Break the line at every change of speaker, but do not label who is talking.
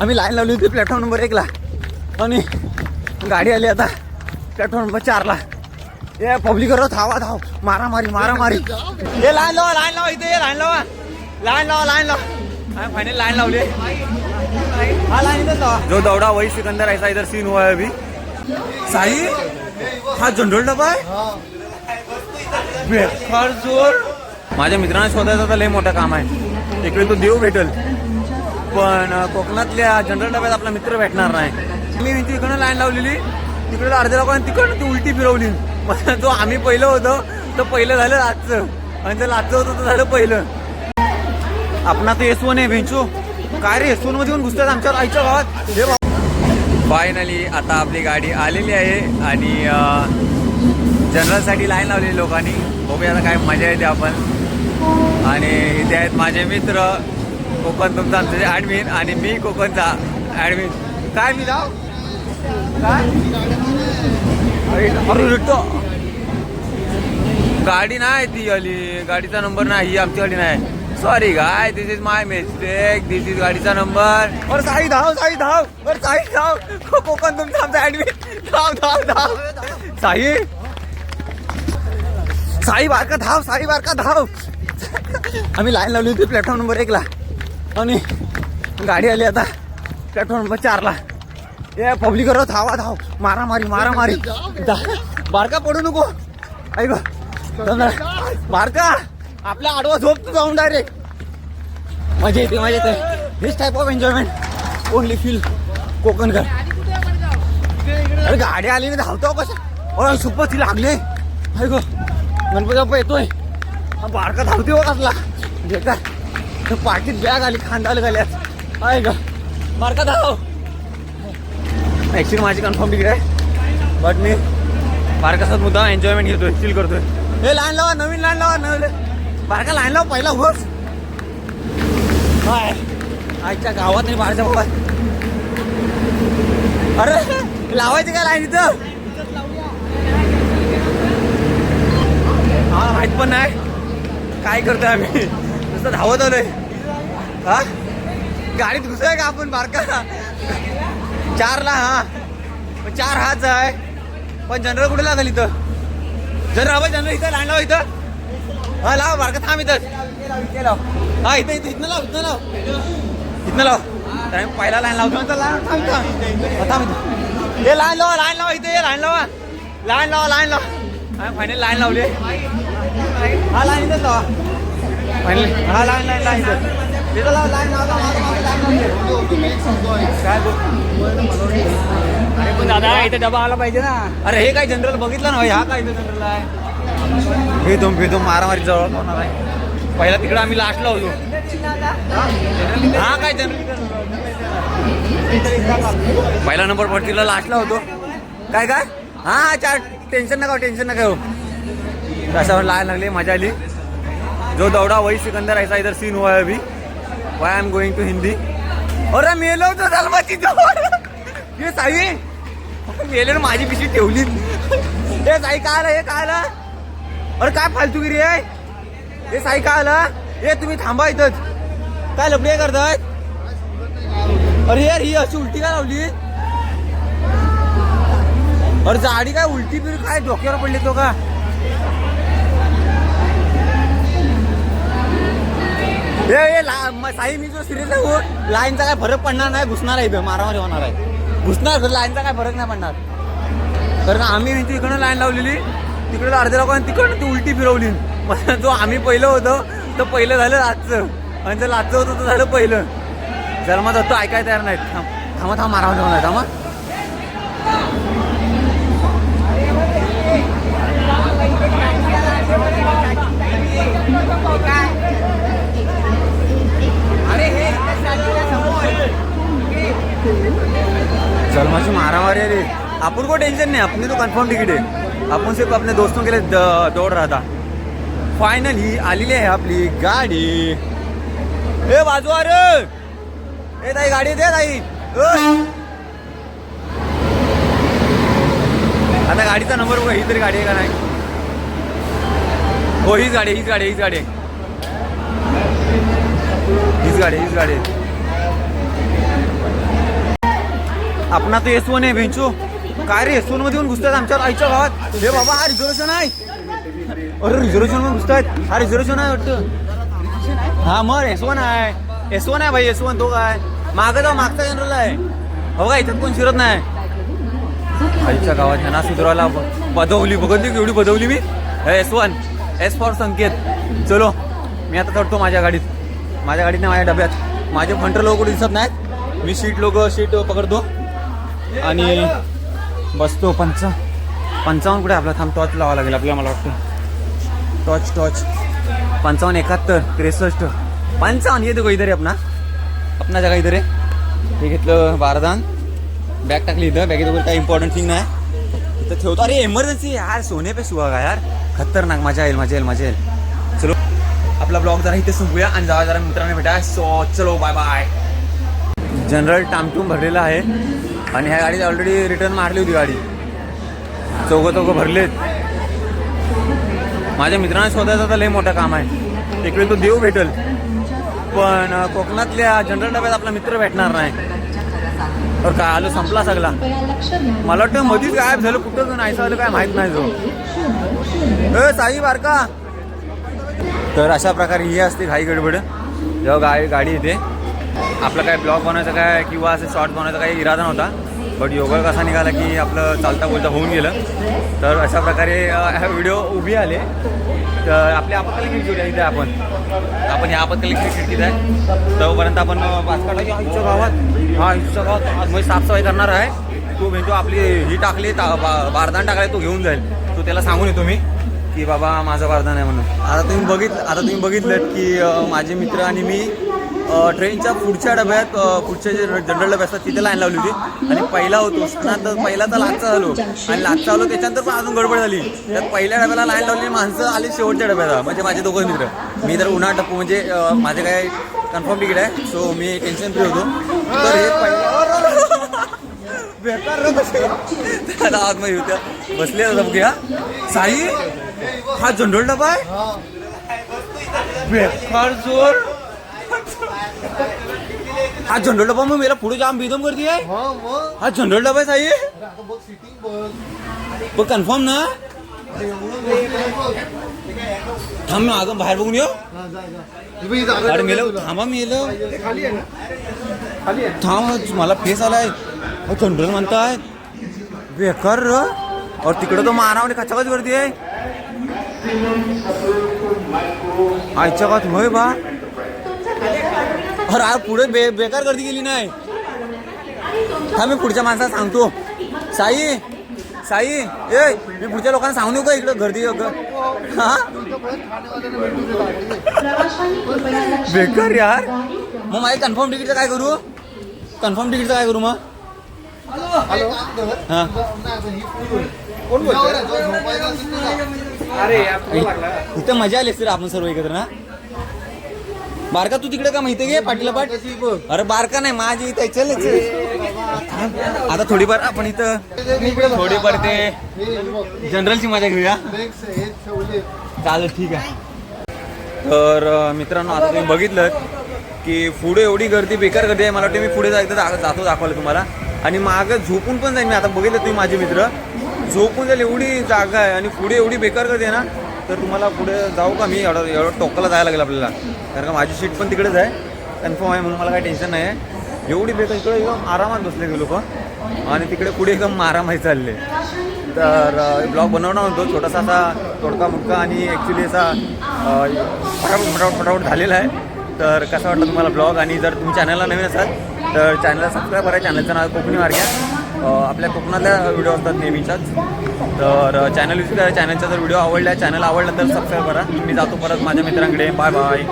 आम्ही लाईन लावली होती प्लॅटफॉर्म नंबर एकला. आणि गाडी आली आता प्लॅटफॉर्म नंबर चारला. ए पब्लिक धावा धाव. मारामारी मारामारी. ए लाईन लावा लाईन लावा इथे लाईन लावा. लाईन लावा लाईन लावा. फायनल लाईन लावली हा लाईन इथेच लावा. जो दौड़ा वही सिकंदर ऐसा इधर सीन हुआ है अभी। साई हा जनरल डबा आहे? बेकार जोर. माझ्या मित्रांना शोधायचं तर लय मोठं काम आहे. इकडे तो देव भेटल. पण कोकणातल्या जनरल डब्यात आपला मित्र भेटणार नाही. मी ती इकडनं लाईन लावलेली. तिकडे अर्ध्या लोकांनी तिकडनं ती उलटी फिरवली. जो आम्ही पहिलं होतं तर पहिलं झालं आजचं. आणि जर लाचचं होतं तर झालं पहिलं. आपणा तर एस वन आहे भेंचू. काय रे एसमध्ये येऊन घुसतात आमच्या आईच्या गावात? हे फायनली आता आपली गाडी आलेली आहे आणि जनरलसाठी लाईन लावलेली लोकांनी. बघूया आता काय मजा येते आपण. आणि इथे आहेत माझे मित्र. कोकण तुमचा आमचे ॲडमिन आणि मी कोकणचा ॲडमिन काय मी नाव? काय? अरे गाडी नाही ती आली गाडीचा नंबर नाही ही आमची गाडी नाही. Sorry guy this is my mistake this is गाडीचा नंबर. बरं साई धाव साई धाव. बरं साई धाव. कोकण तुमचा आमचा ऍडमिट धाव धाव धाव. साई? साई बारका धाव साई बारका धाव. आम्ही लाईन लावली होती प्लॅटफॉर्म नंबर एकला. आणि गाडी आली आता पेट्रोल नंबर चारला ए पब्लिक धावा धाव. मारामारी मारामारी. बारका पडू नको. ऐक बारका. आपल्या आडवा झोप तू जाऊन डायरेक्ट मजा येते मजा येते. This type of enjoyment only feel कोकणकर अरे गाडी आली मी धावतो कसं अरे सुपर ती लागले. ऐक गणपती बाप्पा येतोय. बारका धावते हो कसला बेकार पाठीत बॅग आली खांदाला गेल्यात आहे ग. मारका धाव. ऍक्च्युली माझी कन्फर्म तिकीट आहे. बट मी बारकासात मुद्दा एन्जॉयमेंट घेतोय चिल करतोय. हे लाईन लावा नवीन लाईन लावा नवीन. बारका लाईन लावा पहिला होस काय आजच्या गावात नाही बाहेरच्या बाबा. अरे लावायचं काय लाईन इथं? हा माहीत पण नाही. काय करतोय आम्ही? नुसतं धावत आलोय. हा? गाडीत घुसाय का आपण बारका? चारला हा. पण चार हाच आहे. पण जनरल कुठे लागेल इथं? जनरल हवा जनरल इथं लाईन लाव इथं. हा लाव बारका थांब इथं. लाव हा इथं इथं इथनं लाव इथनं लाव. इथनं लाव. टाइम पहिला लाईन लावतो लाईन थांब थांब. इथं. हे लाईन लावा लाईन लावा इथे लाईन लावा. लाईन लावा लाईन लावा. फायनल लाईन लावली. हा लाईन इथंच लावा. फायनल हा लाईन लाईन लाईन इथं. बोल
अरे पण दादा इथे डबा आला पाहिजे ना
अरे हे काय जनरल बघितलं ना भाई, हा काय जनरल आहे? भेदूम भेदूम मारामारी जवळ होणार आहे? पहिला तिकडं आम्ही लास्टला होतो. हा काय जनरल पहिला नंबर पडतीला लास्टला होतो. काय काय? हा चार टेन्शन नका टेन्शन नका हो कशावर लाय लागले मजा आली. जो दौड़ा वही सिकंदर ऐसा इधर सीन हुआ है अभी. Why am going to Hindi अरे मेलो तो जन्माची हे साई मेले माझी पिशवी ठेवली. हे साई काय आलं हे काय आलं? अरे काय फालतूगिरी आहे? हे साई काय आलं? हे तुम्ही थांबा इथंच. काय लपडे करताय? अरे यार ही अशी उलटी काय लावली? अरे जाडी काय उलटी बिर काय डोक्यावर पडली तो का? साई मी जो सिरियस आहे हो लाईनचा काय फरक पडणार नाही घुसणार आहे इथं मारामारी होणार आहे. घुसणार लाईनचा काय फरक नाही पडणार. कारण आम्ही इथे इकडनं लाईन लावलेली तिकडे अर्ध्या लोकांनी तिकडनं ती उलटी फिरवली. जो आम्ही पहिलं होतं तर पहिलं झालं आजचं. आणि जर लाजचं होतं तर झालं पहिलं. जन्मात तो ऐकाय तयार नाही थांब थांबा थांब मारामारी होणार थांबा काय अरे अरे. आपण को टेंशन नहीं. अपनी तो कन्फर्म टिकट आहे. आपण सिर्फ अपने दोस्तों के लिए दौड़ रहा था फायनली आलेली आहे आपली गाडी. ए बाजू अरे ए ताई गाडी दे ताई. आता गाडीचा नंबर बघा ही तरी गाडी आहे का नाही? हो हीच गाडी आहे, हीच गाडी हीच गाडी हीच गाडी हीच गाडी आहे. आपणा तो एस वन आहे भेंचू काय रे एस वनमध्ये येऊन घुसतात आमच्या आईच्या गावात। हे बाबा हा रिझर्वेशन आहे। अरे रिझर्वेशनमध्ये घुसतायत। हा रिझर्वेशन आहे वाटतं। हा मग एस वन आहे। एस वन आहे भाई एस वन तो काय मागं जाऊ मागचा जनरल आहे। हो का इथं कोण शिरत नाही? आईच्या गावात ह्यांना सुधारायला बदवली. बघितली एवढी बदवली मी? S one S for Sanket. चलो मी आता चढतो माझ्या गाडीत. माझ्या गाडीत नाही माझ्या डब्यात. माझे फंटर लोक कुठे दिसत नाहीत? मी सीट लोक सीट पकडतो. आणि बसतो पंच. पंचावन्न कुठे आपला? थांब टॉर्च लावा लागेल आपल्याला मला वाटतं. टॉर्च टॉर्च पंचावन्न एकाहत्तर त्रेसष्ट. पंचावन्न येतो देखो इधर आपणा अपना. जगा इधर हे. घेतलं बारदान. बॅग टाकली इथं. बॅगेत वगैरे काही इम्पॉर्टंट थिंग नाही. इथं ठेवतो. अरे इमर्जन्सी यार सोने पे सुहागा यार. खतरनाक. मजा येईल मजा येईल मजा येईल. चलो. आपला ब्लॉग जरा इथे संपूया आणि जरा जरा मित्रांना भेटा. सो चलो बाय बाय जनरल टामटूम भरलेला आहे. आणि ह्या गाडीत ऑलरेडी रिटर्न मारली होती गाडी. चौघं चौघं भरलेत. माझ्या मित्रांना शोधायचं तर लय मोठं काम आहे. एक वेळ तो देव भेटल. पण कोकणातल्या जनरल डब्यात आपला मित्र भेटणार नाही. तर काय आलं संपला सगळा. मला वाटतं मधीच गायब झालं कुठं नाही झालं काय माहीत नाही जो ए साई बारका. तर अशा प्रकारे ही असते घाई गडबड. जेव्हा गाय गाडी येते आपलं काय ब्लॉग बनवायचं काय किंवा असं शॉर्ट बनवायचा काही इरादा नव्हता. बट योगा कसा निघाला की आपलं चालता बोलता होऊन गेलं. तर अशा प्रकारे हा व्हिडिओ उभी आले. तर आपल्या आपत्कालीन खिडकी इथे आपण. आपण ह्या आपत्कालीन खिडकीत आहे तोपर्यंत आपण पाच काढला गावात. हा आईच्या गावात. मग साफसफाई करणार आहे. तो म्हणजे आपली ही टाकली ता- बा- बारदान टाकले तो घेऊन जाईल. तो त्याला सांगून येतो मी की बाबा माझं बारदान आहे म्हणून. आता तुम्ही बघित आता तुम्ही बघितलं की माझे मित्र आणि मी ट्रेनच्या पुढच्या डब्यात पुढच्या जे जनरल डबे असतात तिथे लाईन लावली होती. आणि पहिला होतो. तर पहिला तर लाचचा झालो. आणि लाचचा आलो त्याच्यानंतर पण अजून गडबड झाली. त्यात पहिल्या डब्याला लाईन लावली माणसं आली शेवटच्या डब्याला. म्हणजे माझे दोघं मित्र. मी तर उन्हा टप्पू म्हणजे माझे काय कन्फर्म तिकीट आहे. सो मी टेन्शन फ्री होतो. तर हे पहिलं बेकार आतमध्ये होत्या बसले बघूया. साई हा जनरल डबा आहे? बेकार जोर. हा जनरल डबा मग मेरा पुढे जाम बेदम करती आहे? हा जनरल डबा आहे साई? पण कन्फर्म ना. थांब मी अगं बाहेर बघून येऊ. अरे मेलं थांबा मेलं. थांब मला फेस आलाय. जनरल म्हणताय. बेकार र. और तिकडे तो मारावणे कचाकच आहे. आजच्या गावात होय बा. अरे पुढे बे बेकार गर्दी गेली नाही थांब मी पुढच्या माणसाला सांगतो. साई साई ए मी पुढच्या लोकांना सांगू नये का इकडं गर्दी हा? बेकार यार. मग माझे कन्फर्म तिकीटचं काय करू? कन्फर्म तिकीटचं काय करू मग? हा. इथं मजा आली असते रे आपण सर्व एकत्र ना? बारका तू तिकडे का माहिती घे पाटीला पाट अरे बारका नाही माझी इथे चल आता थोडीफार आपण इथं थोडीफार ते जनरलची मजा घेऊया. चालेल ठीक आहे. तर मित्रांनो आता तुम्ही बघितलं की पुढे एवढी गर्दी बेकार गर्दी आहे. मला वाटतं मी पुढे जायचं जातो दाखवलं तुम्हाला. आणि मागं झोपून पण जाईल मी. आता बघितलं तुम्ही माझे मित्र. झोपून जाईल एवढी जागा आहे आणि पुढे एवढी बेकार गर्दी आहे ना. तर तुम्हाला पुढे जाऊ का मी? एवढं एवढं टोकाला जायला लागेल आपल्याला. कारण का माझी सीट पण तिकडेच आहे. कन्फर्म आहे म्हणून मला काही टेन्शन नाही आहे एवढी बेकार इकडे एकदम आरामात बसले गे लोक. आणि तिकडे पुढे एकदम मारामारी चालले. तर ब्लॉग बनवणार होतो. छोटासा असा तोडका मुडका आणि ॲक्च्युली असा फटाफट फटाफट फटाफट झालेला आहे. तर कसं वाटलं तुम्हाला ब्लॉग आणि जर तुम्ही चॅनलला नवीन असाल तर चॅनलला सबस्क्राईब करा. चॅनलचं नाव कोकणी मार्ग्या आहे आपल्या कोकणातल्या व्हिडिओ असतात नेहमीच्याच. तर चॅनल यूज करा. चॅनलचा जर व्हिडिओ आवडला चॅनल आवडला तर सबस्क्राईब करा. मी जातो परत. माझ्या मित्रांकडे. Bye bye